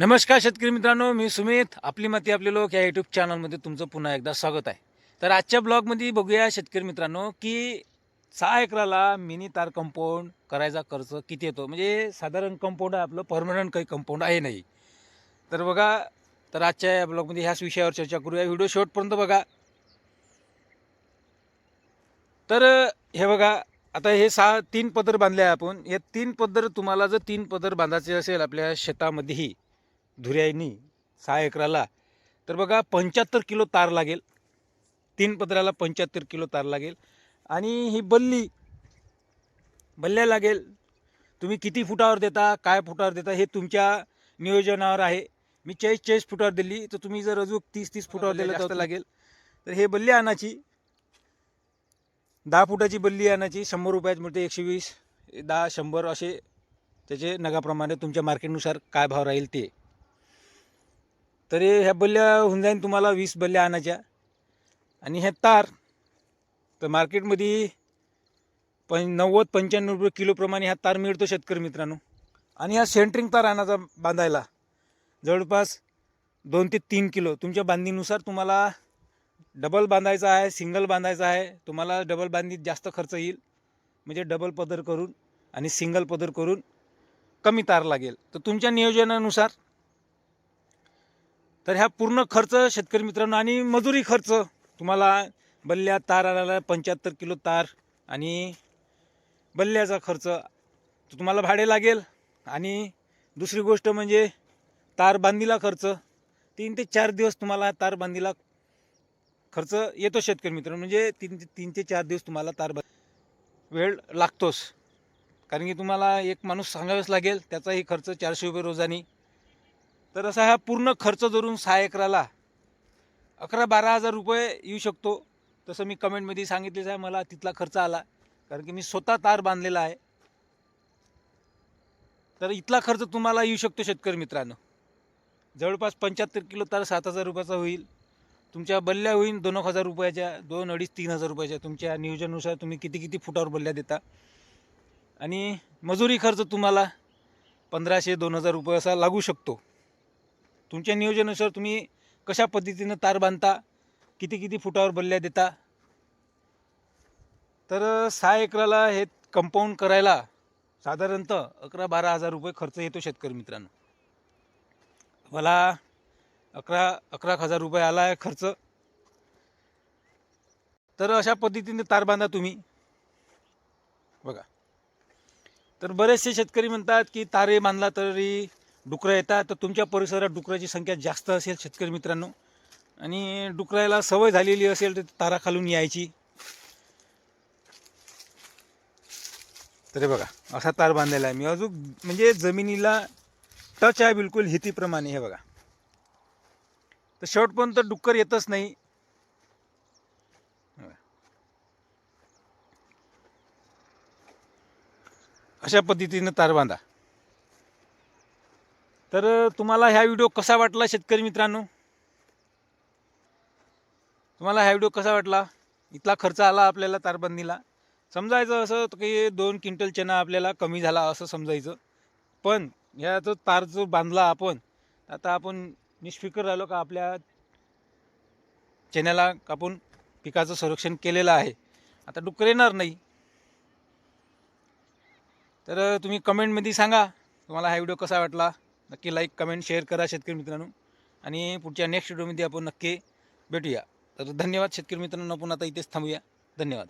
नमस्कार शेतकरी मित्रांनो मी सुमित. आपली माती आपले लोक या यूट्यूब चॅनलमध्ये तुमचं पुन्हा एकदा स्वागत आहे. तर आजच्या ब्लॉगमध्ये बघूया शेतकरी मित्रांनो की सहा एकराला मिनी तार कंपाऊंड करायचा खर्च किती येतो? म्हणजे साधारण कंपाऊंड आहे आपलं परमनंट काही कंपाऊंड आहे नाही. तर बघा तर आजच्या या ब्लॉगमध्ये ह्याच विषयावर चर्चा करूया. व्हिडिओ शेवटपर्यंत बघा. तर हे बघा आता हे सहा तीन पदर बांधले आहे आपण. हे तीन पदर तुम्हाला जर तीन पदर बांधायचे असेल आपल्या शेतामध्येही धुऱ्यानी सहा एकराला तर बघा पंच्याहत्तर किलो तार लागेल. तीन पदराला पंच्याहत्तर किलो तार लागेल. आणि ही बल्ली बल्ल्या लागेल. तुम्ही किती फुटावर देता काय फुटावर देता हे तुमच्या नियोजनावर आहे. मी चाळीस चाळीस फुटावर दिली तर तुम्ही जर अजून तीस तीस फुटावर दिलं तर लागेल. तर हे बल्ली आणायची. दहा फुटाची बल्ली आणायची शंभर रुपयाची मिळते एकशे वीस दहा शंभर असे त्याचे नगाप्रमाणे तुमच्या मार्केटनुसार काय भाव राहील ते. तरी ह्या बल्ल्या होऊन जाईन तुम्हाला वीस बल्ल्या आणायच्या. आणि ह्या तार तर मार्केटमध्ये पण नव्वद पंच्याण्णव रुपये किलोप्रमाणे ह्या तार मिळतो शेतकरी मित्रांनो. आणि हा सेंटरिंग तार आणायचा बांधायला. जवळपास दोन ते तीन किलो. तुमच्या बांधणीनुसार तुम्हाला डबल बांधायचा आहे सिंगल बांधायचा आहे. तुम्हाला डबल बांधीत जास्त खर्च येईल. म्हणजे डबल पदर करून आणि सिंगल पदर करून कमी तार लागेल. तर तुमच्या नियोजनानुसार तर ह्या पूर्ण खर्च शेतकरी मित्रांनो आणि मजुरी खर्च. तुम्हाला बल्ल्या तार आणायला पंच्याहत्तर किलो तार आणि बल्ल्याचा खर्च. तुम्हाला भाडे लागेल. आणि दुसरी गोष्ट म्हणजे तार बांधीला खर्च. तीन ते चार दिवस तुम्हाला तार बांधीला खर्च येतो शेतकरी मित्रांनो. म्हणजे तीन ते तीन ते चार दिवस तुम्हाला तार बा- वेळ लागतोच. कारण की तुम्हाला एक माणूस सांगावेच लागेल त्याचाही खर्च चारशे रुपये रोजानी. तर असा हा पूर्ण खर्च धरून सहा एकराला अकरा बारा हजार रुपये येऊ शकतो. तसं मी कमेंटमध्ये सांगितलेच आहे. मला तिथला खर्च आला. कारण की मी स्वतः तार बांधलेला आहे. तर इथला खर्च तुम्हाला येऊ शकतो शेतकरी मित्रांनो. जवळपास पंच्याहत्तर किलो तार सात हजार रुपयाचा होईल. तुमच्या बल्ल्या होईल दोन एक हजार रुपयाच्या दोन अडीच तीन हजार रुपयाच्या. तुमच्या नियोजनानुसार तुम्ही किती किती फुटावर बल्ल्या देता. आणि मजुरी खर्च तुम्हाला पंधराशे दोन हजार रुपये असा लागू शकतो. तुमच्या नियोजनानुसार तुम्ही कशा पद्धतीनं तार बांधता? किती किती फुटावर बल्ल्या देता? तर सहा एकराला हे कंपाऊंड करायला साधारणतः अकरा बारा हजार रुपये खर्च येतो शेतकरी मित्रांनो. मला अकरा अकरा हजार रुपये आला आहे खर्च. तर अशा पद्धतीने तार बांधा तुम्ही. बघा. तर बरेचसे शेतकरी म्हणतात की तारे बांधला तरी डुकरं येतात तर तुमच्या परिसरात डुकराची संख्या जास्त असेल शेतकरी मित्रांनो. आणि डुकरायला सवय झालेली असेल तर तारा खालून यायची. तरी बघा असा तार बांधलेला आहे. मी अजून म्हणजे जमिनीला टच आहे बिलकुल हितीप्रमाणे हे बघा. तर शेवटपर्यंत डुक्कर येतच नाही. अशा पद्धतीनं तार बांधा. तर तुम्हाला ह्या व्हिडिओ कसा वाटला शेतकरी मित्रांनो? तुम्हाला हा व्हिडिओ कसा वाटला? इथला खर्च आला आपल्याला तारबंदीला. समजायचं असं की दोन क्विंटल चणा आपल्याला कमी झाला असं समजायचं. पण ह्या जो तार जो बांधला आपण आता आपण निष्फिकर राहिलो का आपल्या चण्याला कापून पिकाचं संरक्षण केलेलं आहे. आता डुक्कर येणार नाही. तर तुम्ही कमेंटमध्ये सांगा तुम्हाला हा व्हिडिओ कसा वाटला? नक्की लाईक कमेंट शेअर करा शेतकरी मित्रांनो. आणि पुढच्या नेक्स्ट व्हिडिओमध्ये आपण नक्की भेटूया. तर धन्यवाद शेतकरी मित्रांनो. आपण आता इथेच थांबूया. धन्यवाद.